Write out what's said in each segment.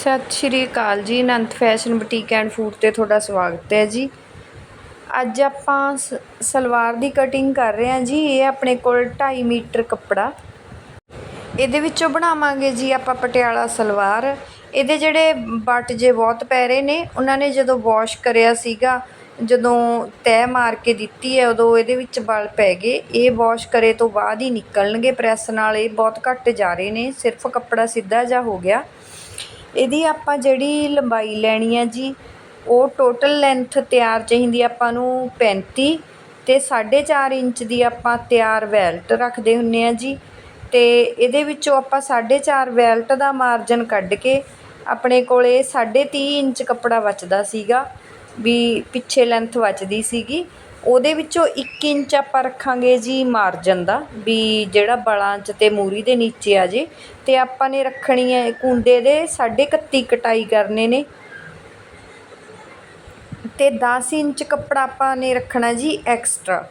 ਸਤਿ ਸ਼੍ਰੀ ਅਕਾਲ ਜੀ, Anant fashion boutique and food ਤੇ ਤੁਹਾਡਾ ਸਵਾਗਤ ਹੈ ਜੀ। ਅੱਜ ਆਪਾਂ ਸ- ਸਲਵਾਰ ਦੀ ਕਟਿੰਗ ਕਰ ਰਹੇ ਹਾਂ ਜੀ, ਇਹ ਆਪਣੇ ਕੋਲ 2.5 ਮੀਟਰ ਕੱਪੜਾ। ਇਹਦੇ ਵਿੱਚੋਂ ਬਣਾਵਾਂਗੇ ਜੀ ਆਪਾਂ ਪਟਿਆਲਾ ਸਲਵਾਰ। ਇਹਦੇ ਜਿਹੜੇ ਬੱਟ ਜੇ ਬਹੁਤ ਪੈ ਰਹੇ ਨੇ, ਉਹਨਾਂ ਨੇ ਜਦੋਂ ਵਾਸ਼ ਕਰਿਆ ਸੀਗਾ, ਜਦੋਂ ਤੈਅ ਮਾਰ ਕੇ ਦਿੱਤੀ ਹੈ, ਉਦੋਂ ਇਹਦੇ ਵਿੱਚ ਬਲ ਪੈ ਗਏ। ਇਹ ਵਾਸ਼ ਕਰੇ ਤੋਂ ਬਾਅਦ ਹੀ ਨਿਕਲਣਗੇ, ਪ੍ਰੈਸ ਨਾਲ ਇਹ ਬਹੁਤ ਘੱਟ ਜਾ ਰਹੇ ਨੇ, ਸਿਰਫ ਕੱਪੜਾ ਸਿੱਧਾ ਜਿਹਾ ਹੋ ਗਿਆ। ਇਹਦੀ ਆਪਾਂ ਜਿਹੜੀ ਲੰਬਾਈ ਲੈਣੀ ਹੈ ਜੀ, ਉਹ ਟੋਟਲ ਲੈਂਥ ਤਿਆਰ ਚਾਹੀਦੀ ਆਪਾਂ ਨੂੰ ਪੈਂਤੀ ਅਤੇ ਸਾਢੇ ਚਾਰ ਇੰਚ ਦੀ ਆਪਾਂ ਤਿਆਰ ਵੈਲਟ ਰੱਖਦੇ ਹੁੰਦੇ ਹਾਂ ਜੀ। ਅਤੇ ਇਹਦੇ ਵਿੱਚੋਂ ਆਪਾਂ ਸਾਢੇ ਚਾਰ ਵੈਲਟ ਦਾ ਮਾਰਜਨ ਕੱਢ ਕੇ ਆਪਣੇ ਕੋਲ ਸਾਢੇ ਤੀਹ ਇੰਚ ਕੱਪੜਾ ਬਚਦਾ ਸੀਗਾ, ਵੀ ਪਿੱਛੇ ਲੈਂਥ ਬਚਦੀ ਸੀਗੀ। ਉਹਦੇ ਵਿੱਚੋਂ ਇੱਕ ਇੰਚ ਆਪਾਂ ਰੱਖਾਂਗੇ ਜੀ ਮਾਰਜਨ ਦਾ, ਵੀ ਜਿਹੜਾ ਬਲਾਂ 'ਚ ਅਤੇ ਮੂਰੀ ਦੇ ਨੀਚੇ ਆ ਜੇ ਅਤੇ ਆਪਾਂ ਨੇ ਰੱਖਣੀ ਹੈ ਕੁੰਡੇ ਦੇ 31.5 ਕਟਾਈ ਕਰਨੇ ਨੇ। ਅਤੇ ਦਸ ਇੰਚ ਕੱਪੜਾ ਆਪਾਂ ਨੇ ਰੱਖਣਾ ਜੀ ਐਕਸਟਰਾ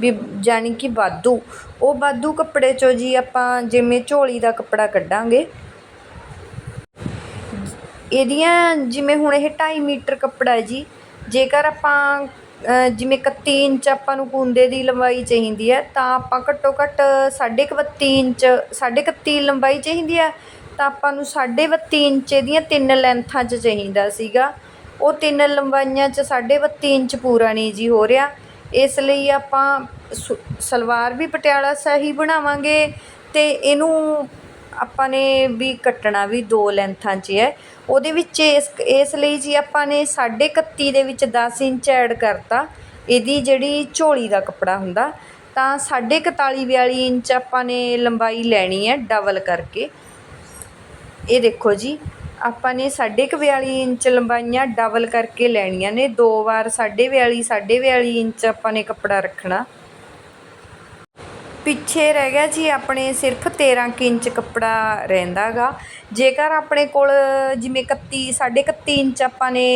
ਵੀ ਜਾਨੀ ਕਿ ਵਾਧੂ। ਉਹ ਵਾਧੂ ਕੱਪੜੇ ਚੋਂ ਜੀ ਆਪਾਂ ਜਿਵੇਂ ਝੋਲੀ ਦਾ ਕੱਪੜਾ ਕੱਢਾਂਗੇ। ਇਹਦੀਆਂ ਜਿਵੇਂ ਹੁਣ ਇਹ 2.5 ਮੀਟਰ ਕੱਪੜਾ ਹੈ ਜੀ, ਜੇਕਰ ਆਪਾਂ ਜਿਵੇਂ 31 ਇੰਚ ਆਪਾਂ ਨੂੰ ਕੁੰਦੇ ਦੀ ਲੰਬਾਈ ਚਾਹੀਦੀ ਹੈ, ਤਾਂ ਆਪਾਂ ਘੱਟੋ ਘੱਟ 31 ਇੰਚ 31 ਲੰਬਾਈ ਚਾਹੀਦੀ ਹੈ, ਤਾਂ ਆਪਾਂ ਨੂੰ 32 ਇੰਚ ਦੀਆਂ ਤਿੰਨ ਲੈਂਥਾਂ 'ਚ ਚਾਹੀਦਾ ਸੀਗਾ। ਉਹ ਤਿੰਨ ਲੰਬਾਈਆਂ 'ਚ 32 ਇੰਚ ਪੂਰਾ ਨਹੀਂ ਜੀ ਹੋ ਰਿਹਾ। ਇਸ ਲਈ ਆਪਾਂ ਸੁ- ਸਲਵਾਰ ਵੀ ਪਟਿਆਲਾ ਸਹੀ ਬਣਾਵਾਂਗੇ ਅਤੇ ਇਹਨੂੰ ਆਪਾਂ ਨੇ ਵੀ ਕੱਟਣਾ ਵੀ ਦੋ ਲੈਂਥਾਂ 'ਚ ਹੈ ਉਹਦੇ ਵਿੱਚ ਇਸ ਇਸ ਲਈ ਜੀ ਆਪਾਂ ਨੇ 31 ਦੇ ਵਿੱਚ 10 ਇੰਚ ਐਡ ਕਰਤਾ, ਇਹਦੀ ਜਿਹੜੀ ਝੋਲੀ ਦਾ ਕੱਪੜਾ ਹੁੰਦਾ, ਤਾਂ 41 42 ਇੰਚ ਆਪਾਂ ਨੇ ਲੰਬਾਈ ਲੈਣੀ ਹੈ ਡਬਲ ਕਰਕੇ। ਇਹ ਦੇਖੋ ਜੀ, ਆਪਾਂ ਨੇ 42 ਇੰਚ ਲੰਬਾਈਆਂ ਡਬਲ ਕਰਕੇ ਲੈਣੀਆਂ ਨੇ, ਦੋ ਵਾਰ 42 42 ਇੰਚ ਆਪਾਂ ਨੇ ਕੱਪੜਾ ਰੱਖਣਾ। ਪਿੱਛੇ ਰਹਿ ਗਿਆ ਜੀ, ਆਪਣੇ ਸਿਰਫ 13 ਕੁ ਇੰਚ ਕੱਪੜਾ ਰਹਿੰਦਾ ਗਾ ਜੇਕਰ ਆਪਣੇ ਕੋਲ ਜਿਵੇਂ 31 31 ਇੰਚ ਆਪਾਂ ਨੇ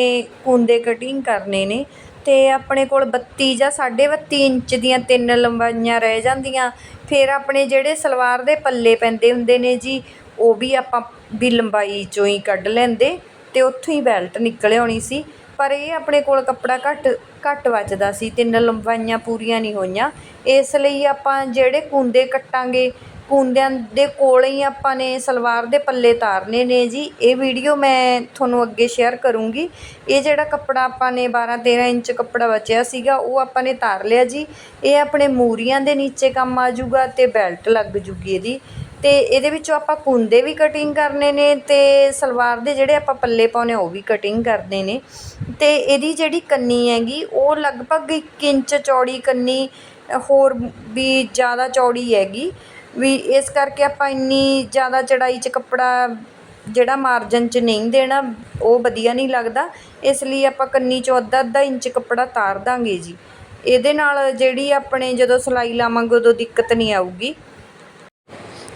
ਕੁੰਦੇ ਕਟਿੰਗ ਕਰਨੇ ਨੇ ਅਤੇ ਆਪਣੇ ਕੋਲ 32 ਜਾਂ 32 ਇੰਚ ਦੀਆਂ ਤਿੰਨ ਲੰਬਾਈਆਂ ਰਹਿ ਜਾਂਦੀਆਂ। ਫਿਰ ਆਪਣੇ ਜਿਹੜੇ ਸਲਵਾਰ ਦੇ ਪੱਲੇ ਪੈਂਦੇ ਹੁੰਦੇ ਨੇ ਜੀ, ਉਹ ਵੀ ਆਪਾਂ ਵੀ ਲੰਬਾਈ ਚੋਂ ਹੀ ਕੱਢ ਲੈਂਦੇ ਅਤੇ ਉੱਥੋਂ ਹੀ ਬੈਲਟ ਨਿਕਲ ਆਉਣੀ ਸੀ। ਪਰ ਇਹ ਆਪਣੇ ਕੋਲ ਕੱਪੜਾ ਘੱਟ ਘੱਟ ਵੱਜਦਾ ਸੀ ਤਿੰਨ ਲੰਬਾਈਆਂ ਪੂਰੀਆਂ ਨਹੀਂ ਹੋਈਆਂ। ਇਸ ਲਈ ਆਪਾਂ ਜਿਹੜੇ ਕੁੰਦੇ ਕੱਟਾਂਗੇ ਕੁੰਦਿਆਂ ਦੇ ਕੋਲ ਹੀ ਆਪਾਂ ਨੇ ਸਲਵਾਰ ਦੇ ਪੱਲੇ ਤਾਰਨੇ ਨੇ ਜੀ। ਇਹ ਵੀਡੀਓ ਮੈਂ ਤੁਹਾਨੂੰ ਅੱਗੇ ਸ਼ੇਅਰ ਕਰੂੰਗੀ। ਇਹ ਜਿਹੜਾ ਕੱਪੜਾ ਆਪਾਂ ਨੇ 12 13 ਇੰਚ ਕੱਪੜਾ ਬਚਿਆ ਸੀਗਾ, ਉਹ ਆਪਾਂ ਨੇ ਤਾਰ ਲਿਆ ਜੀ। ਇਹ ਆਪਣੇ ਮੂਰੀਆਂ ਦੇ ਨੀਚੇ ਕੰਮ ਆ ਜਾਊਗਾ ਤੇ ਬੈਲਟ ਲੱਗ ਜੂਗੀ ਇਹਦੀ। ਅਤੇ ਇਹਦੇ ਵਿੱਚੋਂ ਆਪਾਂ ਕੁੰਦੇ ਵੀ ਕਟਿੰਗ ਕਰਨੇ ਨੇ ਅਤੇ ਸਲਵਾਰ ਦੇ ਜਿਹੜੇ ਆਪਾਂ ਪੱਲੇ ਪਾਉਨੇ ਉਹ ਵੀ ਕਟਿੰਗ ਕਰਨੇ ਨੇ। ਅਤੇ ਇਹਦੀ ਜਿਹੜੀ ਕੰਨੀ ਹੈਗੀ, ਉਹ ਲਗਭਗ ਇੱਕ ਇੰਚ ਚੌੜੀ ਕੰਨੀ, ਹੋਰ ਵੀ ਜ਼ਿਆਦਾ ਚੌੜੀ ਹੈਗੀ। ਵੀ ਇਸ ਕਰਕੇ ਆਪਾਂ ਇੰਨੀ ਜ਼ਿਆਦਾ ਚੜਾਈ 'ਚ ਕੱਪੜਾ ਜਿਹੜਾ ਮਾਰਜਨ 'ਚ ਨਹੀਂ ਦੇਣਾ, ਉਹ ਵਧੀਆ ਨਹੀਂ ਲੱਗਦਾ। ਇਸ ਲਈ ਆਪਾਂ ਕੰਨੀ 'ਚੋਂ ਅੱਧਾ ਅੱਧਾ ਇੰਚ ਕੱਪੜਾ ਤਾਰ ਦਾਂਗੇ ਜੀ। ਇਹਦੇ ਨਾਲ ਜਿਹੜੀ ਆਪਣੇ ਜਦੋਂ ਸਿਲਾਈ ਲਾਵਾਂਗੇ, ਉਦੋਂ ਦਿੱਕਤ ਨਹੀਂ ਆਊਗੀ।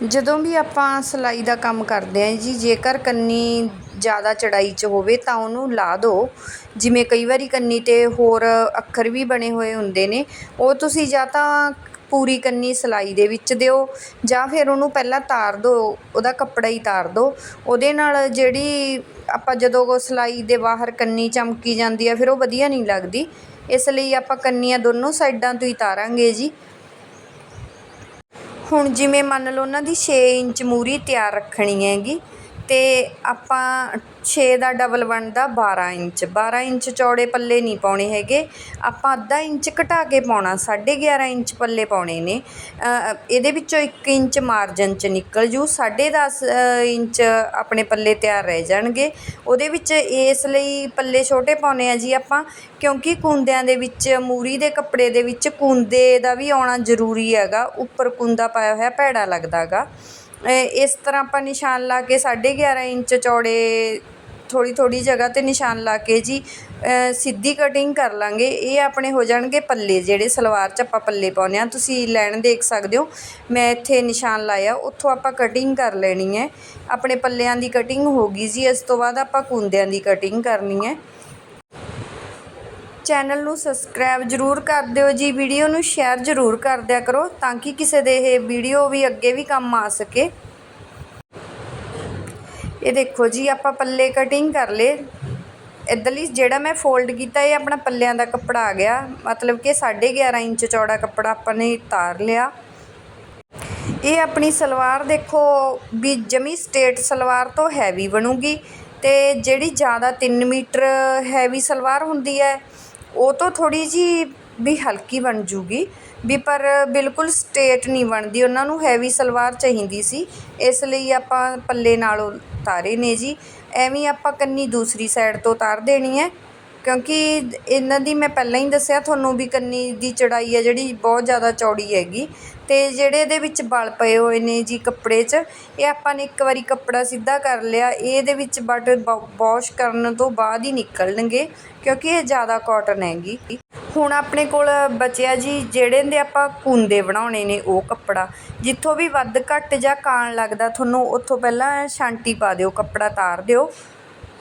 ਜਦੋਂ ਵੀ ਆਪਾਂ ਸਿਲਾਈ ਦਾ ਕੰਮ ਕਰਦੇ ਹਾਂ ਜੀ, ਜੇਕਰ ਕੰਨੀ ਜ਼ਿਆਦਾ ਚੜਾਈ 'ਚ ਹੋਵੇ ਤਾਂ ਉਹਨੂੰ ਲਾ ਦਿਓ। ਜਿਵੇਂ ਕਈ ਵਾਰੀ ਕੰਨੀ ਤੇ ਹੋਰ ਅੱਖਰ ਵੀ ਬਣੇ ਹੋਏ ਹੁੰਦੇ ਨੇ, ਉਹ ਤੁਸੀਂ ਜਾਂ ਤਾਂ ਪੂਰੀ ਕੰਨੀ ਸਿਲਾਈ ਦੇ ਵਿੱਚ ਦਿਓ ਜਾਂ ਫਿਰ ਉਹਨੂੰ ਪਹਿਲਾਂ ਤਾਰ ਦਿਓ, ਉਹਦਾ ਕੱਪੜਾ ਹੀ ਤਾਰ ਦਿਓ। ਉਹਦੇ ਨਾਲ ਜਿਹੜੀ ਆਪਾਂ ਜਦੋਂ ਉਹ ਸਿਲਾਈ ਦੇ ਬਾਹਰ ਕੰਨੀ ਚਮਕੀ ਜਾਂਦੀ ਆ, ਫਿਰ ਉਹ ਵਧੀਆ ਨਹੀਂ ਲੱਗਦੀ। ਇਸ ਲਈ ਆਪਾਂ ਕੰਨੀਆਂ ਦੋਨੋਂ ਸਾਈਡਾਂ ਤੋਂ ਹੀ ਤਾਰਾਂਗੇ ਜੀ। ਹੁਣ ਜਿਵੇਂ ਮੰਨ ਲਓ ਉਹਨਾਂ ਦੀ ਛੇ ਇੰਚ ਮੂਰੀ ਤਿਆਰ ਰੱਖਣੀ ਹੈਗੀ ਅਤੇ ਆਪਾਂ ਛੇ ਦਾ ਡਬਲ ਬਣਦਾ 12 ਇੰਚ। 12 ਇੰਚ ਚੌੜੇ ਪੱਲੇ ਨਹੀਂ ਪਾਉਣੇ ਹੈਗੇ। ਆਪਾਂ ਅੱਧਾ ਇੰਚ ਘਟਾ ਕੇ ਪਾਉਣਾ 11.5 ਇੰਚ ਪੱਲੇ ਪਾਉਣੇ ਨੇ। ਇਹਦੇ ਵਿੱਚੋਂ ਇੱਕ ਇੰਚ ਮਾਰਜਨ ਚ ਨਿਕਲ ਜੂ। 10.5 ਇੰਚ ਆਪਣੇ ਪੱਲੇ ਤਿਆਰ ਰਹਿ ਜਾਣਗੇ। ਉਹਦੇ ਵਿੱਚ ਇਸ ਲਈ ਪੱਲੇ ਛੋਟੇ ਪਾਉਣੇ ਆ ਜੀ ਆਪਾਂ, ਕਿਉਂਕਿ ਕੁੰਦਿਆਂ ਦੇ ਵਿੱਚ, ਮੂਰੀ ਦੇ ਕੱਪੜੇ ਦੇ ਵਿੱਚ ਕੁੰਦੇ ਦਾ ਵੀ ਆਉਣਾ ਜ਼ਰੂਰੀ ਹੈਗਾ। ਉੱਪਰ ਕੁੰਦਾ ਪਾਇਆ ਹੋਇਆ, ਭੈੜਾ ਲੱਗਦਾ ਗਾ ਇਸ ਤਰ੍ਹਾਂ ਆਪਾਂ ਨਿਸ਼ਾਨ ਲਾ ਕੇ 11.5 ਇੰਚ ਚੌੜੇ ਥੋੜ੍ਹੀ ਥੋੜ੍ਹੀ ਜਗ੍ਹਾ 'ਤੇ ਨਿਸ਼ਾਨ ਲਾ ਕੇ ਜੀ ਸਿੱਧੀ ਕਟਿੰਗ ਕਰ ਲਾਂਗੇ। ਇਹ ਆਪਣੇ ਹੋ ਜਾਣਗੇ ਪੱਲੇ, ਜਿਹੜੇ ਸਲਵਾਰ 'ਚ ਆਪਾਂ ਪੱਲੇ ਪਾਉਂਦੇ ਹਾਂ। ਤੁਸੀਂ ਲੈਣ ਦੇਖ ਸਕਦੇ ਹੋ, ਮੈਂ ਇੱਥੇ ਨਿਸ਼ਾਨ ਲਾਇਆ, ਉੱਥੋਂ ਆਪਾਂ ਕਟਿੰਗ ਕਰ ਲੈਣੀ ਹੈ। ਆਪਣੇ ਪੱਲਿਆਂ ਦੀ ਕਟਿੰਗ ਹੋ ਗਈ ਜੀ, ਇਸ ਤੋਂ ਬਾਅਦ ਆਪਾਂ ਕੁੰਦਿਆਂ ਦੀ ਕਟਿੰਗ ਕਰਨੀ ਹੈ। ਚੈਨਲ ਨੂੰ ਸਬਸਕ੍ਰਾਈਬ ਜ਼ਰੂਰ ਕਰ ਦਿਓ ਜੀ, ਵੀਡੀਓ ਨੂੰ ਸ਼ੇਅਰ ਜ਼ਰੂਰ ਕਰ ਦਿਆ ਕਰੋ ਤਾਂ ਕਿ ਕਿਸੇ ਦੇ ਇਹ ਵੀਡੀਓ ਵੀ ਅੱਗੇ ਵੀ ਕੰਮ ਆ ਸਕੇ। ਇਹ ਦੇਖੋ ਜੀ, ਆਪਾਂ ਪੱਲੇ ਕਟਿੰਗ ਕਰ ਲਏ। ਇੱਧਰਲੀ ਜਿਹੜਾ ਮੈਂ ਫੋਲਡ ਕੀਤਾ, ਇਹ ਆਪਣਾ ਪੱਲਿਆਂ ਦਾ ਕੱਪੜਾ ਆ ਗਿਆ। ਮਤਲਬ ਕਿ 11.5 ਇੰਚ ਚੌੜਾ ਕੱਪੜਾ ਆਪਾਂ ਨੇ ਤਾਰ ਲਿਆ। ਇਹ ਆਪਣੀ ਸਲਵਾਰ ਦੇਖੋ, ਵੀ ਜਮੀ ਸਟੇਟ ਸਲਵਾਰ ਤੋਂ ਹੈਵੀ ਬਣੂਗੀ ਤੇ ਜਿਹੜੀ ਜ਼ਿਆਦਾ 3 ਮੀਟਰ ਹੈਵੀ ਸਲਵਾਰ ਹੁੰਦੀ ਹੈ ਉਹ ਤੋਂ ਥੋੜ੍ਹੀ ਜਿਹੀ ਵੀ ਹਲਕੀ ਬਣ ਜੂਗੀ। ਵੀ ਪਰ ਬਿਲਕੁਲ ਸਟੇਟ ਨਹੀਂ ਬਣਦੀ। ਉਹਨਾਂ ਨੂੰ ਹੈਵੀ ਸਲਵਾਰ ਚਾਹੀਦੀ ਸੀ। ਇਸ ਲਈ ਆਪਾਂ ਪੱਲੇ ਨਾਲ ਉਤਾਰੇ ਨੇ ਜੀ। ਐਵੇਂ ਆਪਾਂ ਕੰਨੀ ਦੂਸਰੀ ਸਾਈਡ ਤੋਂ ਉਤਾਰ ਦੇਣੀ ਹੈ। ਕਿਉਂਕਿ ਇਹਨਾਂ ਦੀ ਮੈਂ ਪਹਿਲਾਂ ਹੀ ਦੱਸਿਆ, ਤੁਹਾਨੂੰ ਵੀ ਕੰਨੀ ਦੀ ਚੜਾਈ ਹੈ ਜਿਹੜੀ ਬਹੁਤ ਜ਼ਿਆਦਾ ਚੌੜੀ ਹੈਗੀ। ਅਤੇ ਜਿਹੜੇ ਇਹਦੇ ਵਿੱਚ ਵਲ ਪਏ ਹੋਏ ਨੇ ਜੀ ਕੱਪੜੇ 'ਚ, ਇਹ ਆਪਾਂ ਨੇ ਇੱਕ ਵਾਰੀ ਕੱਪੜਾ ਸਿੱਧਾ ਕਰ ਲਿਆ। ਇਹ ਇਹਦੇ ਵਿੱਚ ਬਟ ਵੋਸ਼ ਕਰਨ ਤੋਂ ਬਾਅਦ ਹੀ ਨਿਕਲਣਗੇ, ਕਿਉਂਕਿ ਇਹ ਜ਼ਿਆਦਾ ਕਾਟਨ ਹੈਗੀ। ਹੁਣ ਆਪਣੇ ਕੋਲ ਬਚਿਆ ਜੀ, ਜਿਹੜੇ ਦੇ ਆਪਾਂ ਕੁੰਦੇ ਬਣਾਉਣੇ ਨੇ ਉਹ ਕੱਪੜਾ। ਜਿੱਥੋਂ ਵੀ ਵੱਧ ਘੱਟ ਜਾਂ ਕਾਣ ਲੱਗਦਾ, ਤੁਹਾਨੂੰ ਉੱਥੋਂ ਪਹਿਲਾਂ ਛਾਂਟੀ ਪਾ ਦਿਓ, ਕੱਪੜਾ ਤਾਰ ਦਿਓ।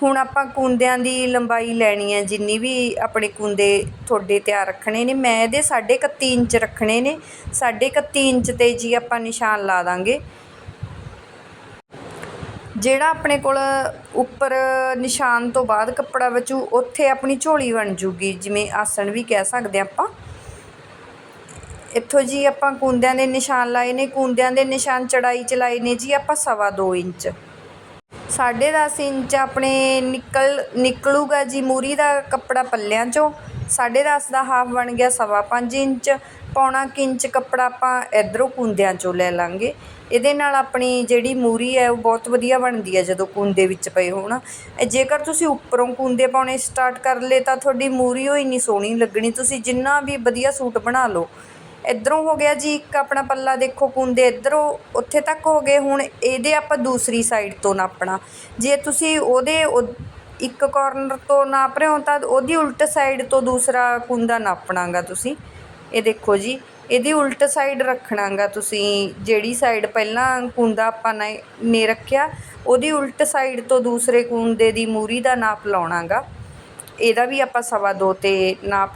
ਹੁਣ ਆਪਾਂ ਕੁੰਦਿਆਂ ਦੀ ਲੰਬਾਈ ਲੈਣੀ ਹੈ, ਜਿੰਨੀ ਵੀ ਆਪਣੇ ਕੁੰਦੇ ਤੁਹਾਡੇ ਤਿਆਰ ਰੱਖਣੇ ਨੇ, ਮੈਂ ਇਹਦੇ 31 ਇੰਚ ਰੱਖਣੇ ਨੇ 31 ਇੰਚ ਤੇ ਜੀ ਆਪਾਂ ਨਿਸ਼ਾਨ ਲਾ ਦਾਂਗੇ। ਜਿਹੜਾ ਆਪਣੇ ਕੋਲ ਉੱਪਰ ਨਿਸ਼ਾਨ ਤੋਂ ਬਾਅਦ ਕੱਪੜਾ ਬਚੂ, ਉੱਥੇ ਆਪਣੀ ਝੋਲੀ ਬਣ ਜੂਗੀ, ਜਿਵੇਂ ਆਸਣ ਵੀ ਕਹਿ ਸਕਦੇ ਆਪਾਂ। ਇੱਥੋਂ ਜੀ ਆਪਾਂ ਕੁੰਦਿਆਂ ਦੇ ਨਿਸ਼ਾਨ ਲਾਏ ਨੇ, ਕੁੰਦਿਆਂ ਦੇ ਨਿਸ਼ਾਨ ਚੜਾਈ ਚ ਲਾਏ ਨੇ ਜੀ ਆਪਾਂ ਸਵਾ ਦੋ ਇੰਚ। ਸਾਢੇ ਦਸ ਇੰਚ ਆਪਣੇ ਨਿਕਲ, ਨਿਕਲੂਗਾ ਜੀ, ਮੂਰੀ ਦਾ ਕੱਪੜਾ ਪੱਲਿਆਂ ਚੋਂ। ਸਾਢੇ ਦਸ ਦਾ ਹਾਫ ਬਣ ਗਿਆ ਸਵਾ ਪੰਜ ਇੰਚ। ਪੌਣਾ ਕੁ ਇੰਚ ਕੱਪੜਾ ਆਪਾਂ ਇੱਧਰੋਂ ਕੁੰਦਿਆਂ ਚੋਂ ਲੈ ਲਾਂਗੇ। ਇਹਦੇ ਨਾਲ ਆਪਣੀ ਜਿਹੜੀ ਮੂਰੀ ਹੈ, ਉਹ ਬਹੁਤ ਵਧੀਆ ਬਣਦੀ ਹੈ ਜਦੋਂ ਕੁੰਦੇ ਵਿੱਚ ਪਏ ਹੋਣ। ਇਹ ਜੇਕਰ ਤੁਸੀਂ ਉੱਪਰੋਂ ਕੁੰਦੇ ਪਾਉਣੇ ਸਟਾਰਟ ਕਰ ਲਏ, ਤਾਂ ਤੁਹਾਡੀ ਮੂਰੀ ਉਹ ਇੰਨੀ ਸੋਹਣੀ ਲੱਗਣੀ। ਤੁਸੀਂ ਜਿੰਨਾ ਵੀ ਵਧੀਆ ਸੂਟ ਬਣਾ ਲਓ ਇੱਧਰੋਂ ਹੋ ਗਿਆ ਜੀ, ਇੱਕ ਆਪਣਾ ਪੱਲਾ ਦੇਖੋ ਕੁੰਦੇ ਇੱਧਰੋਂ, ਉੱਥੇ ਤੱਕ ਹੋ ਗਏ, ਹੁਣ ਇਹਦੇ ਆਪਾਂ ਦੂਸਰੀ ਸਾਈਡ ਤੋਂ ਨਾਪਣਾ। ਜੇ ਤੁਸੀਂ ਉਹਦੇ ਉਹ- ਇੱਕ ਕੋਰਨਰ ਤੋਂ ਨਾਪ ਰਹੇ ਹੋ, ਤਾਂ ਉਹਦੀ ਉਲਟ ਸਾਈਡ ਤੋਂ ਦੂਸਰਾ ਕੁੰਦਾ ਨਾਪਣਾਗਾ ਤੁਸੀਂ। ਇਹ ਦੇਖੋ ਜੀ, ਇਹਦੀ ਉਲਟ ਸਾਈਡ ਰੱਖਣਾਗਾ ਤੁਸੀਂ, ਜਿਹੜੀ ਸਾਈਡ ਪਹਿਲਾਂ ਕੁੰਦਾ ਆਪਾਂ ਨੇ ਨੇ ਰੱਖਿਆ, ਉਹਦੀ ਉਲਟ ਸਾਈਡ ਤੋਂ ਦੂਸਰੇ ਕੁੰਦੇ ਦੀ ਮੂਰੀ ਦਾ ਨਾਪ ਲਾਉਣਾਗਾ। ਇਹਦਾ ਵੀ ਆਪਾਂ ਸਵਾ ਦੋ ਤੇ ਨਾਪ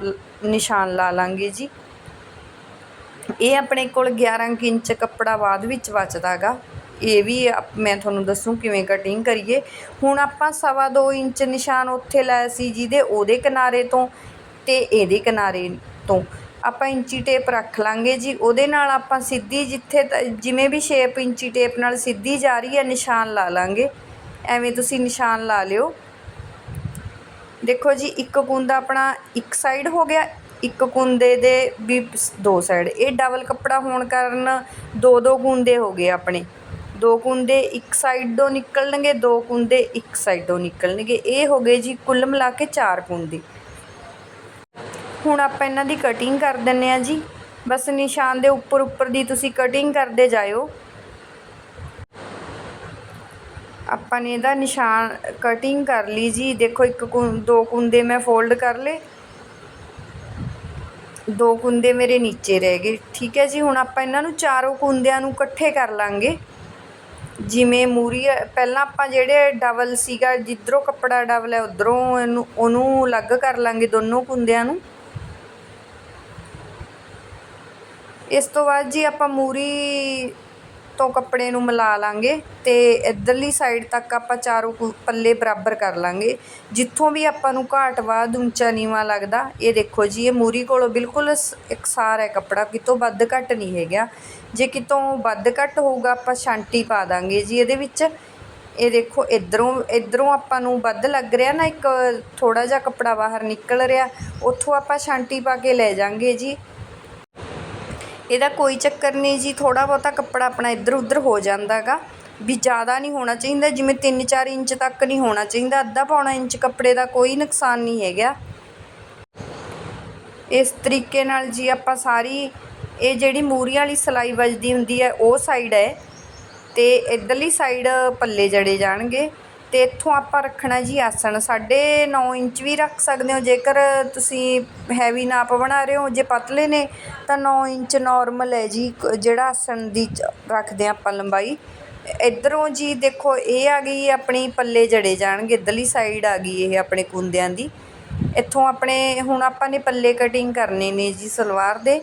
ਨਿਸ਼ਾਨ ਲਾ ਲਾਂਗੇ ਜੀ। ਇਹ ਆਪਣੇ ਕੋਲ 11 ਕੁ ਇੰਚ ਕੱਪੜਾ ਬਾਅਦ ਵਿੱਚ ਬਚਦਾ ਗਾ ਇਹ ਵੀ ਆਪ- ਮੈਂ ਤੁਹਾਨੂੰ ਦੱਸੂ ਕਿਵੇਂ ਕਟਿੰਗ ਕਰੀਏ। ਹੁਣ ਆਪਾਂ ਸਵਾ ਦੋ ਇੰਚ ਨਿਸ਼ਾਨ ਉੱਥੇ ਲਾਇਆ ਸੀ ਜਿਹਦੇ ਉਹਦੇ ਕਿਨਾਰੇ ਤੋਂ ਤੇ ਇਹਦੇ ਕਿਨਾਰੇ ਤੋਂ। ਆਪਾਂ ਇੰਚੀ ਟੇਪ ਰੱਖ ਲਾਂਗੇ ਜੀ। ਉਹਦੇ ਨਾਲ ਆਪਾਂ ਸਿੱਧੀ ਜਿੱਥੇ ਤ- ਜਿਵੇਂ ਵੀ ਸ਼ੇਪ ਇੰਚੀ ਟੇਪ ਨਾਲ ਸਿੱਧੀ ਜਾ ਰਹੀ ਹੈ, ਨਿਸ਼ਾਨ ਲਾ ਲਾਂਗੇ। ਐਵੇਂ ਤੁਸੀਂ ਨਿਸ਼ਾਨ ਲਾ ਲਿਓ। ਦੇਖੋ ਜੀ, ਇੱਕ ਕੁੰਦਾ ਆਪਣਾ ਇੱਕ ਸਾਈਡ ਹੋ ਗਿਆ ਇੱਕ ਕੁੰਦੇ ਦੇ ਵੀ ਦੋ ਸਾਈਡ ਇਹ ਡਬਲ ਕੱਪੜਾ ਹੋਣ ਕਾਰਨ ਦੋ ਦੋ ਕੁੰਦੇ ਹੋ ਗਏ ਆਪਣੇ। ਦੋ ਕੁੰਦੇ ਇੱਕ ਸਾਈਡੋਂ ਨਿਕਲਣਗੇ, ਦੋ ਕੁੰਦੇ ਇੱਕ ਸਾਈਡੋਂ ਨਿਕਲਣਗੇ। ਇਹ ਹੋ ਗਏ ਜੀ ਕੁੱਲ ਮਿਲਾ ਕੇ ਚਾਰ ਕੁੰਦੇ। ਹੁਣ ਆਪਾਂ ਇਹਨਾਂ ਦੀ ਕਟਿੰਗ ਕਰ ਦਿੰਨੇ ਆ ਜੀ। ਬਸ ਨਿਸ਼ਾਨ ਦੇ ਉੱਪਰ ਉੱਪਰ ਦੀ ਤੁਸੀਂ ਕਟਿੰਗ ਕਰਦੇ ਜਾਇਓ। ਆਪਾਂ ਨੇ ਇਹਦਾ ਨਿਸ਼ਾਨ ਕਟਿੰਗ ਕਰ ਲਈ ਜੀ। ਦੇਖੋ ਇੱਕ ਕੁੰ, ਦੋ ਕੁੰਦੇ ਮੈਂ ਫੋਲਡ ਕਰ ਲਏ। ਦੋ ਕੁੰਦੇ ਮੇਰੇ ਨੀਚੇ ਰਹਿ ਗਏ। ਠੀਕ ਹੈ ਜੀ, ਹੁਣ ਆਪਾਂ ਇਹਨਾਂ ਨੂੰ ਚਾਰੋਂ ਕੁੰਦਿਆਂ ਨੂੰ ਇਕੱਠੇ ਕਰ ਲਾਂਗੇ। ਜਿਵੇਂ ਮੂਰੀ ਪਹਿਲਾਂ ਆਪਾਂ ਜਿਹੜੇ ਡਬਲ ਸੀਗਾ, ਜਿੱਧਰੋਂ ਕੱਪੜਾ ਡਬਲ ਹੈ, ਉਧਰੋਂ ਇਹਨੂੰ, ਉਹਨੂੰ ਅਲੱਗ ਕਰ ਲਾਂਗੇ ਦੋਨੋਂ ਕੁੰਦਿਆਂ ਨੂੰ। ਇਸ ਤੋਂ ਬਾਅਦ ਜੀ ਆਪਾਂ ਮੂਰੀ ਤੋਂ ਕੱਪੜੇ ਨੂੰ ਮਿਲਾ ਲਾਂਗੇ ਤੇ ਇੱਧਰਲੀ ਸਾਈਡ ਤੱਕ ਆਪਾਂ ਚਾਰੋਂ ਕੁ- ਪੱਲੇ ਬਰਾਬਰ ਕਰ ਲਾਂਗੇ। ਜਿੱਥੋਂ ਵੀ ਆਪਾਂ ਨੂੰ ਘਾਟ ਬਾਅਦ ਉੱਚਾ ਨੀਵਾ ਲੱਗਦਾ, ਇਹ ਦੇਖੋ ਜੀ, ਇਹ ਮੂਰੀ ਕੋਲੋਂ ਬਿਲਕੁਲ ਸ- ਇਕਸਾਰ ਹੈ ਕੱਪੜਾ, ਕਿਤੋਂ ਵੱਧ ਘੱਟ ਨਹੀਂ ਹੈਗਾ। ਜੇ ਕਿਤੋਂ ਵੱਧ ਘੱਟ ਹੋਊਗਾ, ਆਪਾਂ ਛਾਂਟੀ ਪਾ ਦਾਂਗੇ ਜੀ ਇਹਦੇ ਵਿੱਚ। ਇਹ ਦੇਖੋ, ਇਧਰੋਂ ਇਧਰੋਂ ਆਪਾਂ ਨੂੰ ਵੱਧ ਲੱਗ ਰਿਹਾ ਨਾ, ਇੱਕ ਥੋੜਾ ਜਿਹਾ ਕੱਪੜਾ ਬਾਹਰ ਨਿਕਲ ਰਿਹਾ, ਉੱਥੋਂ ਆਪਾਂ ਛਾਂਟੀ ਪਾ ਕੇ ਲੈ ਜਾਾਂਗੇ ਜੀ। ਇਹਦਾ ਕੋਈ ਚੱਕਰ ਨਹੀਂ ਜੀ, ਥੋੜ੍ਹਾ ਬਹੁਤਾ ਕੱਪੜਾ ਆਪਣਾ ਇੱਧਰ ਉੱਧਰ ਹੋ ਜਾਂਦਾ ਗਾ ਵੀ ਜ਼ਿਆਦਾ ਨਹੀਂ ਹੋਣਾ ਚਾਹੀਦਾ, ਜਿਵੇਂ 3-4 ਇੰਚ ਤੱਕ ਨਹੀਂ ਹੋਣਾ ਚਾਹੀਦਾ। ਅੱਧਾ ਪੌਣਾ ਇੰਚ ਕੱਪੜੇ ਦਾ ਕੋਈ ਨੁਕਸਾਨ ਨਹੀਂ ਹੈਗਾ। ਇਸ ਤਰੀਕੇ ਨਾਲ ਜੀ ਆਪਾਂ ਸਾਰੀ, ਇਹ ਜਿਹੜੀ ਮੂਰੀ ਵਾਲੀ ਸਲਾਈ ਵੱਜਦੀ ਹੁੰਦੀ ਹੈ, ਉਹ ਸਾਈਡ ਹੈ। ਤੇ ਇਧਰਲੀ ਸਾਈਡ ਪੱਲੇ ਜੜੇ ਜਾਣਗੇ। ਅਤੇ ਇੱਥੋਂ ਆਪਾਂ ਰੱਖਣਾ ਜੀ ਆਸਣ। 9.5 ਇੰਚ ਵੀ ਰੱਖ ਸਕਦੇ ਹੋ। ਜੇਕਰ ਤੁਸੀਂ ਹੈਵੀ ਨਾਪ ਬਣਾ ਰਹੇ ਹੋ, ਜੇ ਪਤਲੇ ਨੇ, ਤਾਂ 9 ਇੰਚ ਨੋਰਮਲ ਹੈ ਜੀ। ਜਿਹੜਾ ਆਸਣ ਦੀ ਚ- ਰੱਖਦੇ ਹਾਂ ਆਪਾਂ ਲੰਬਾਈ। ਇੱਧਰੋਂ ਜੀ ਦੇਖੋ, ਇਹ ਆ ਗਈ ਆਪਣੀ ਪੱਲੇ ਜੜੇ ਜਾਣਗੇ। ਇਧਰਲੀ ਸਾਈਡ ਆ ਗਈ ਇਹ ਆਪਣੇ ਕੁੰਦਿਆਂ ਦੀ। ਇੱਥੋਂ ਆਪਣੇ, ਹੁਣ ਆਪਾਂ ਨੇ ਪੱਲੇ ਕਟਿੰਗ ਕਰਨੇ ਨੇ ਜੀ ਸਲਵਾਰ ਦੇ।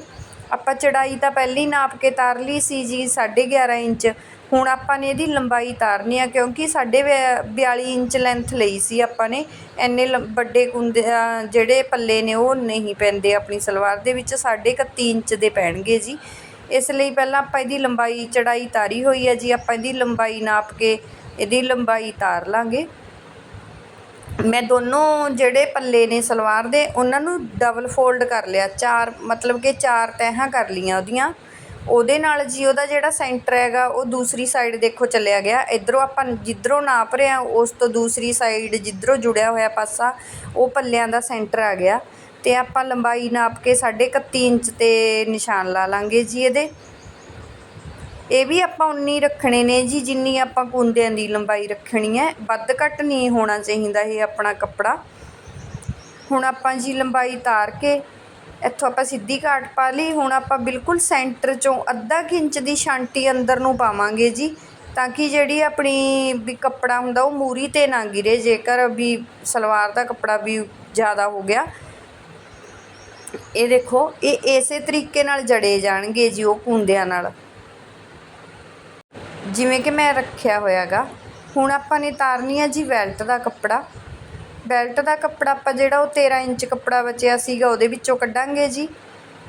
ਆਪਾਂ ਚੜਾਈ ਤਾਂ ਪਹਿਲੀ ਨਾਪ ਕੇ ਤਾਰ ਲਈ ਸੀ ਜੀ 11.5 ਇੰਚ। ਹੁਣ ਆਪਾਂ ਨੇ ਇਹਦੀ ਲੰਬਾਈ ਤਾਰਨੀ ਆ, ਕਿਉਂਕਿ ਸਾਡੇ 42 ਇੰਚ ਲੈਂਥ ਲਈ ਸੀ ਆਪਾਂ ਨੇ। ਇੰਨੇ ਲੰ- ਵੱਡੇ ਕੁੰਦੇ ਜਿਹੜੇ ਪੱਲੇ ਨੇ ਉਹ ਨਹੀਂ ਪੈਂਦੇ ਆਪਣੀ ਸਲਵਾਰ ਦੇ ਵਿੱਚ, ਸਾਢੇ ਇਕੱਤੀ ਇੰਚ ਦੇ ਪੈਣਗੇ ਜੀ। ਇਸ ਲਈ ਪਹਿਲਾਂ ਆਪਾਂ ਇਹਦੀ ਲੰਬਾਈ ਚੜਾਈ ਤਾਰੀ ਹੋਈ ਹੈ ਜੀ, ਆਪਾਂ ਇਹਦੀ ਲੰਬਾਈ ਨਾਪ ਕੇ ਇਹਦੀ ਲੰਬਾਈ ਤਾਰ ਲਾਂਗੇ। ਮੈਂ ਦੋਨੋਂ ਜਿਹੜੇ ਪੱਲੇ ਨੇ ਸਲਵਾਰ ਦੇ, ਉਹਨਾਂ ਨੂੰ ਡਬਲ ਫੋਲਡ ਕਰ ਲਿਆ, ਚਾਰ ਮਤਲਬ ਕਿ ਚਾਰ ਤਹਿਾਂ ਕਰ ਲੀਆਂ ਉਹਦੀਆਂ। ਉਹਦੇ ਨਾਲ ਜੀ ਉਹਦਾ ਜਿਹੜਾ ਸੈਂਟਰ ਹੈਗਾ, ਉਹ ਦੂਸਰੀ ਸਾਈਡ ਦੇਖੋ ਚੱਲਿਆ ਗਿਆ। ਇਧਰੋਂ ਆਪਾਂ ਜਿੱਧਰੋਂ ਨਾਪ ਰਹੇ ਹਾਂ, ਉਸ ਤੋਂ ਦੂਸਰੀ ਸਾਈਡ ਜਿੱਧਰੋਂ ਜੁੜਿਆ ਹੋਇਆ ਪਾਸਾ, ਉਹ ਪੱਲਿਆਂ ਦਾ ਸੈਂਟਰ ਆ ਗਿਆ। ਤੇ ਆਪਾਂ ਲੰਬਾਈ ਨਾਪ ਕੇ 31.5 ਇੰਚ ਤੇ ਨਿਸ਼ਾਨ ਲਾ ਲਾਂਗੇ ਜੀ ਇਹਦੇ। ਇਹ ਵੀ ਆਪਾਂ ਉਨੀ ਰੱਖਣੇ ਨੇ ਜੀ, ਜਿੰਨੀ ਆਪਾਂ ਕੁੰਦਿਆਂ ਦੀ ਲੰਬਾਈ ਰੱਖਣੀ ਹੈ। ਵੱਧ ਘੱਟ ਨਹੀਂ ਹੋਣਾ ਚਾਹੀਦਾ ਇਹ ਆਪਣਾ ਕੱਪੜਾ। ਹੁਣ ਆਪਾਂ ਜੀ ਲੰਬਾਈ ਤਾਰ ਕੇ ਇੱਥੋਂ ਆਪਾਂ ਸਿੱਧੀ ਘਾਟ ਪਾ ਲਈ। ਹੁਣ ਆਪਾਂ ਬਿਲਕੁਲ ਸੈਂਟਰ ਚੋਂ ਅੱਧਾ ਕੁ ਇੰਚ ਦੀ ਛਾਂਟੀ ਅੰਦਰ ਨੂੰ ਪਾਵਾਂਗੇ ਜੀ, ਤਾਂ ਕਿ ਜਿਹੜੀ ਆਪਣੀ ਵੀ ਕੱਪੜਾ ਹੁੰਦਾ ਉਹ ਮੂਰੀ ਤੇ ਨਾ ਗਿਰੇ, ਜੇਕਰ ਵੀ ਸਲਵਾਰ ਦਾ ਕੱਪੜਾ ਵੀ ਜ਼ਿਆਦਾ ਹੋ ਗਿਆ। ਇਹ ਦੇਖੋ, ਇਹ ਇਸੇ ਤਰੀਕੇ ਨਾਲ ਜੜੇ ਜਾਣਗੇ ਜੀ ਉਹ ਕੁੰਦਿਆਂ ਨਾਲ। ਜਿਵੇਂ ਕਿ ਮੈਂ ਰੱਖਿਆ ਹੋਇਆਗਾ। ਹੁਣ ਆਪਾਂ ਨੇ ਤਾਰਨੀ ਆ ਜੀ ਵੈਲਟ ਦਾ ਕੱਪੜਾ। ਬੈਲਟ ਦਾ ਕੱਪੜਾ ਆਪਾਂ ਜਿਹੜਾ ਉਹ 13 ਇੰਚ ਕੱਪੜਾ ਬਚਿਆ ਸੀਗਾ, ਉਹਦੇ ਵਿੱਚੋਂ ਕੱਢਾਂਗੇ ਜੀ।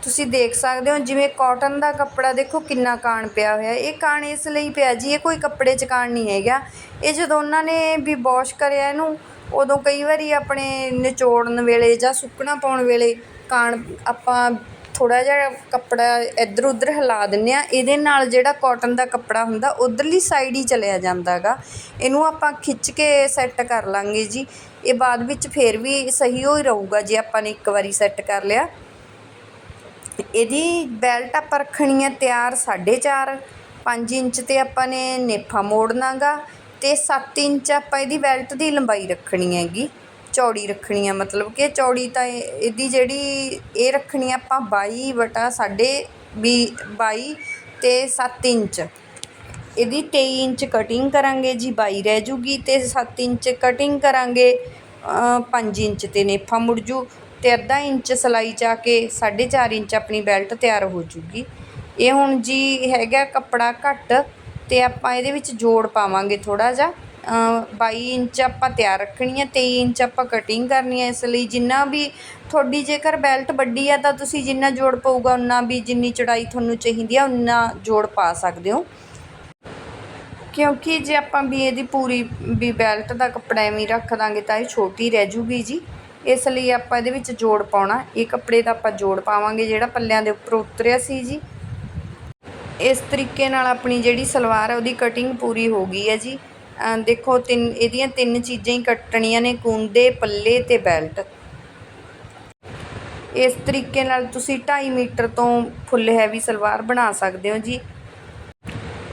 ਤੁਸੀਂ ਦੇਖ ਸਕਦੇ ਹੋ ਜਿਵੇਂ ਕਾਟਨ ਦਾ ਕੱਪੜਾ ਦੇਖੋ ਕਿੰਨਾ ਕਾਣ ਪਿਆ ਹੋਇਆ। ਇਹ ਕਾਣ ਇਸ ਲਈ ਪਿਆ ਜੀ, ਇਹ ਕੋਈ ਕੱਪੜੇ 'ਚ ਕਾਣ ਨਹੀਂ ਹੈਗਾ। ਇਹ ਜਦੋਂ ਉਹਨਾਂ ਨੇ ਵੀ ਵਾਸ਼ ਕਰਿਆ ਇਹਨੂੰ, ਉਦੋਂ ਕਈ ਵਾਰੀ ਆਪਣੇ ਨਿਚੋੜਨ ਵੇਲੇ ਜਾਂ ਸੁੱਕਣਾ ਪਾਉਣ ਵੇਲੇ ਕਾਣ ਆਪਾਂ ਥੋੜ੍ਹਾ ਜਿਹਾ ਕੱਪੜਾ ਇੱਧਰ ਉੱਧਰ ਹਿਲਾ ਦਿੰਦੇ ਹਾਂ। ਇਹਦੇ ਨਾਲ ਜਿਹੜਾ ਕੋਟਨ ਦਾ ਕੱਪੜਾ ਹੁੰਦਾ, ਉੱਧਰਲੀ ਸਾਈਡ ਹੀ ਚਲਿਆ ਜਾਂਦਾ ਜਾਂਦਾਗਾ। ਇਹਨੂੰ ਆਪਾਂ ਖਿੱਚ ਕੇ ਸੈੱਟ ਕਰ ਲਾਂਗੇ ਜੀ। ਇਹ ਬਾਅਦ ਵਿੱਚ ਫਿਰ ਵੀ ਸਹੀ ਹੋ ਹੀ ਰਹੂਗਾ ਜੇ ਆਪਾਂ ਨੇ ਇੱਕ ਵਾਰੀ ਸੈੱਟ ਕਰ ਲਿਆ। ਇਹਦੀ ਬੈਲਟ ਆਪਾਂ ਰੱਖਣੀ ਹੈ ਤਿਆਰ 4.5 5 ਇੰਚ ਤੇ ਆਪਾਂ ਨੇ ਨੇਫਾ ਮੋੜਨਾਗਾ ਤੇ 7 ਇੰਚ ਆਪਾਂ ਇਹਦੀ ਬੈਲਟ ਦੀ ਲੰਬਾਈ ਰੱਖਣੀ ਹੈਗੀ। ਚੌੜੀ ਰੱਖਣੀ ਆ, ਮਤਲਬ ਕਿ ਚੌੜੀ ਤਾਂ ਇਹ- ਇਹਦੀ ਜਿਹੜੀ, ਇਹ ਰੱਖਣੀ ਆ ਆਪਾਂ ਬਾਈ ਵਟਾ ਸਾਢੇ ਵੀ, ਬਾਈ ਅਤੇ ਸੱਤ ਇੰਚ। ਇਹਦੀ ਤੇਈ ਇੰਚ ਕਟਿੰਗ ਕਰਾਂਗੇ ਜੀ, ਬਾਈ ਰਹਿ ਜੂਗੀ ਅਤੇ ਸੱਤ ਇੰਚ ਕਟਿੰਗ ਕਰਾਂਗੇ ਪੰਜ ਇੰਚ ਤੇ ਨੇਫਾ ਮੁੜ ਜੂ ਅਤੇ ਅੱਧਾ ਇੰਚ ਸਲਾਈ ਚਾ ਕੇ 4.5 ਇੰਚ ਆਪਣੀ ਬੈਲਟ ਤਿਆਰ ਹੋ ਜੂਗੀ। ਇਹ ਹੁਣ ਜੀ ਹੈਗਾ ਕੱਪੜਾ ਘੱਟ ਅਤੇ ਆਪਾਂ ਇਹਦੇ ਵਿੱਚ ਜੋੜ ਪਾਵਾਂਗੇ ਥੋੜ੍ਹਾ ਜਿਹਾ। ਬਾਈ ਇੰਚ ਆਪਾਂ ਤਿਆਰ ਰੱਖਣੀ ਹੈ, ਤੇਈ ਇੰਚ ਆਪਾਂ ਕਟਿੰਗ ਕਰਨੀ ਹੈ ਇਸ ਲਈ ਜਿੰਨਾ ਵੀ ਤੁਹਾਡੀ ਜੇਕਰ ਬੈਲਟ ਵੱਡੀ ਆ ਤਾਂ ਤੁਸੀਂ ਜਿੰਨਾ ਜੋੜ ਪਊਗਾ ਉਨਾ ਵੀ ਜਿੰਨੀ ਚੜਾਈ ਤੁਹਾਨੂੰ ਚਾਹੀਦੀ ਆ ਉਨਾ ਜੋੜ ਪਾ ਸਕਦੇ ਹੋ। ਕਿਉਂਕਿ ਜੇ ਆਪਾਂ ਵੀ ਇਹਦੀ ਪੂਰੀ ਵੀ ਬੈਲਟ ਦਾ ਕੱਪੜਾ ਐਵੇਂ ਰੱਖ ਦਾਂਗੇ ਤਾਂ ਇਹ ਛੋਟੀ ਰਹਿ ਜੂਗੀ ਜੀ। ਇਸ ਲਈ ਆਪਾਂ ਇਹਦੇ ਵਿੱਚ ਜੋੜ ਪਾਉਣਾ, ਇਹ ਕੱਪੜੇ ਦਾ ਆਪਾਂ ਜੋੜ ਪਾਵਾਂਗੇ ਜਿਹੜਾ ਪੱਲਿਆਂ ਦੇ ਉੱਪਰ ਉਤਰਿਆ ਸੀ ਜੀ। ਇਸ ਤਰੀਕੇ ਨਾਲ ਆਪਣੀ ਜਿਹੜੀ ਸਲਵਾਰ ਹੈ ਉਹਦੀ ਕਟਿੰਗ ਪੂਰੀ ਹੋ ਗਈ ਹੈ ਜੀ। ਦੇਖੋ, ਤਿੰਨ, ਇਹਦੀਆਂ ਤਿੰਨ ਚੀਜ਼ਾਂ ਹੀ ਕੱਟਣੀਆਂ ਨੇ ਕੁੰਦੇ ਪੱਲੇ ਤੇ ਬੈਲਟ। ਇਸ ਤਰੀਕੇ ਨਾਲ ਤੁਸੀਂ 2.5 ਮੀਟਰ ਤੋਂ ਫੁੱਲ ਹੈਵੀ ਸਲਵਾਰ ਬਣਾ ਸਕਦੇ ਹੋ ਜੀ।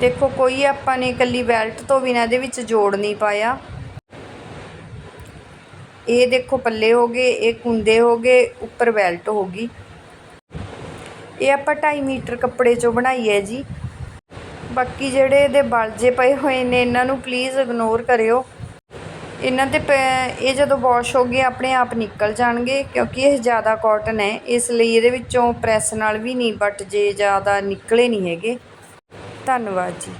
ਦੇਖੋ, ਕੋਈ ਆਪਾਂ ਨੇ ਇਕੱਲੀ ਬੈਲਟ ਤੋਂ ਬਿਨਾਂ ਇਹਦੇ ਵਿੱਚ ਜੋੜ ਨਹੀਂ ਪਾਇਆ। ਇਹ ਦੇਖੋ, ਪੱਲੇ ਹੋ ਗਏ, ਇਹ ਕੁੰਦੇ ਹੋ ਗਏ, ਉੱਪਰ ਬੈਲਟ ਹੋ ਗਈ। ਇਹ ਆਪਾਂ 2.5 ਮੀਟਰ ਕੱਪੜੇ ਚੋਂ ਬਣਾਈ ਹੈ ਜੀ। ਬਾਕੀ ਜਿਹੜੇ ਇਹਦੇ ਬਲਜੇ ਪਏ ਹੋਏ ਨੇ, ਇਹਨਾਂ ਨੂੰ ਪਲੀਜ਼ ਇਗਨੋਰ ਕਰਿਓ। ਇਹਨਾਂ ਤੇ ਪੈ- ਇਹ ਜਦੋਂ ਵਾਸ਼ ਹੋ ਗਏ, ਆਪਣੇ ਆਪ ਨਿਕਲ ਜਾਣਗੇ, ਕਿਉਂਕਿ ਇਹ ਜ਼ਿਆਦਾ ਕਾਟਨ ਹੈ। ਇਸ ਲਈ ਇਹਦੇ ਵਿੱਚੋਂ ਪ੍ਰੈਸ ਨਾਲ ਵੀ ਨਹੀਂ ਬਟ ਜੇ ਜ਼ਿਆਦਾ ਨਿਕਲੇ ਨਹੀਂ ਹੈਗੇ। ਧੰਨਵਾਦ ਜੀ।